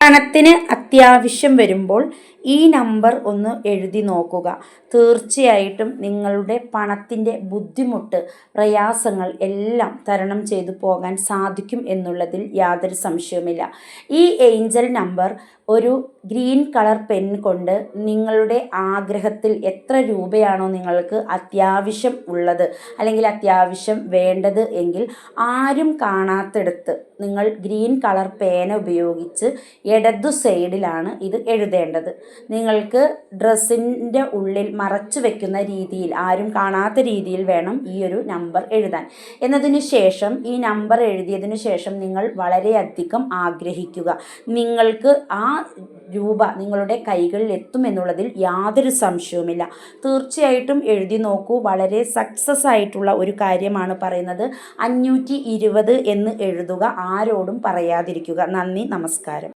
പണത്തിന് അത്യാവശ്യം വരുമ്പോൾ ഈ നമ്പർ ഒന്ന് എഴുതി നോക്കുക. തീർച്ചയായിട്ടും നിങ്ങളുടെ പണത്തിന്റെ ബുദ്ധിമുട്ട് പ്രയാസങ്ങൾ എല്ലാം തരണം ചെയ്തു പോകാൻ സാധിക്കും എന്നുള്ളതിൽ യാതൊരു സംശയവുമില്ല. ഈ ഏഞ്ചൽ നമ്പർ ഒരു ഗ്രീൻ കളർ പെൻ കൊണ്ട് നിങ്ങളുടെ ആഗ്രഹത്തിൽ എത്ര രൂപയാണോ നിങ്ങൾക്ക് അത്യാവശ്യം ഉള്ളത് അല്ലെങ്കിൽ അത്യാവശ്യം വേണ്ടത് എങ്കിൽ ആരും കാണാത്തിടത്ത് നിങ്ങൾ ഗ്രീൻ കളർ പേന ഉപയോഗിച്ച് ഇടതു സൈഡിലാണ് ഇത് എഴുതേണ്ടത്. നിങ്ങൾക്ക് ഡ്രസ്സിന്റെ ഉള്ളിൽ മറച്ചു വെക്കുന്ന രീതിയിൽ ആരും കാണാത്ത രീതിയിൽ വേണം ഈ ഒരു നമ്പർ എഴുതാൻ. എന്നതിന് ശേഷം ഈ നമ്പർ എഴുതിയതിനു ശേഷം നിങ്ങൾ വളരെയധികം ആഗ്രഹിക്കുക. നിങ്ങൾക്ക് ആ രൂപ നിങ്ങളുടെ കൈകളിൽ എത്തുമെന്നുള്ളതിൽ യാതൊരു സംശയവുമില്ല. തീർച്ചയായിട്ടും എഴുതി നോക്കൂ. വളരെ സക്സസ് ആയിട്ടുള്ള ഒരു കാര്യമാണ് പറയുന്നത്. അഞ്ഞൂറ്റി എന്ന് എഴുതുക ആരോടും പറയാതിരിക്കുക. നന്ദി നമസ്കാരം.